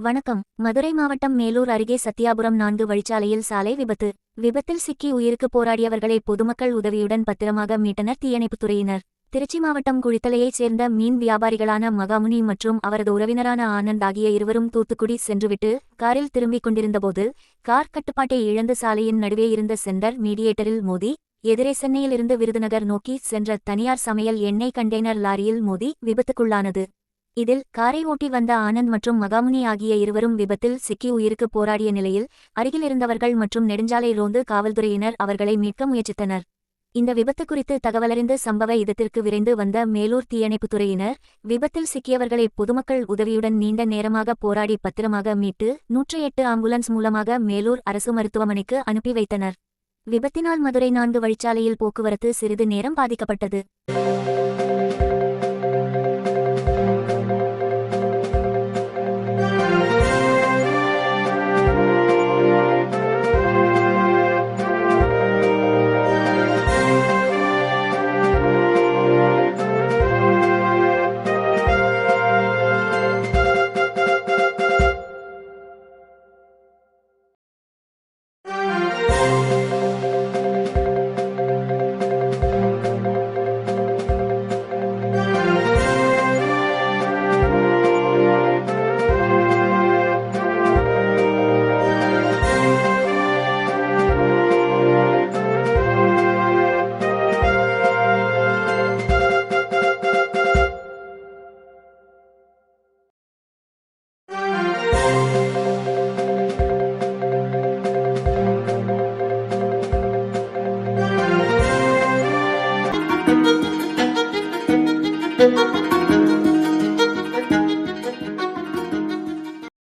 வணக்கம். மதுரை மாவட்டம் மேலூர் அருகே சத்தியாபுரம் நான்கு வழிச்சாலையில் சாலை விபத்து. விபத்தில் சிக்கி உயிருக்கு போராடியவர்களை பொதுமக்கள் உதவியுடன் பத்திரமாக மீட்டனர் தீயணைப்புத்துறையினர் திருச்சி மாவட்டம் குழித்தலையைச் சேர்ந்த மீன் வியாபாரிகளான மகாமுனி மற்றும் அவரது உறவினரான ஆனந்த் ஆகிய இருவரும் தூத்துக்குடி சென்றுவிட்டு காரில் திரும்பிக் கொண்டிருந்தபோது கார் கட்டுப்பாட்டை இழந்து சாலையின் நடுவே இருந்த சென்டர் மீடியேட்டரில் மோதி எதிரே சென்னையிலிருந்து விருதுநகர் நோக்கி சென்ற தனியார் சமையல் எண்ணெய் கண்டெய்னர் லாரியில் மோதி விபத்துக்குள்ளானது. இதில் காரை ஓட்டி வந்த ஆனந்த் மற்றும் மகாமுனி ஆகிய இருவரும் விபத்தில் சிக்கி உயிருக்கு போராடிய நிலையில் அருகில் இருந்தவர்கள் மற்றும் நெடுஞ்சாலை ரோந்து காவல்துறையினர் அவர்களை மீட்க முயற்சித்தனர். இந்த விபத்து குறித்து தகவலறிந்து சம்பவ இடத்திற்கு விரைந்து வந்த மேலூர் தீயணைப்புத்துறையினர் விபத்தில் சிக்கியவர்களை பொதுமக்கள் உதவியுடன் நீண்ட நேரமாக போராடி பத்திரமாக மீட்டு நூற்றி எட்டு ஆம்புலன்ஸ் மூலமாக மேலூர் அரசு மருத்துவமனைக்கு அனுப்பி வைத்தனர். விபத்தினால் மதுரை நான்கு வழிச்சாலையில் போக்குவரத்து சிறிது நேரம் பாதிக்கப்பட்டது.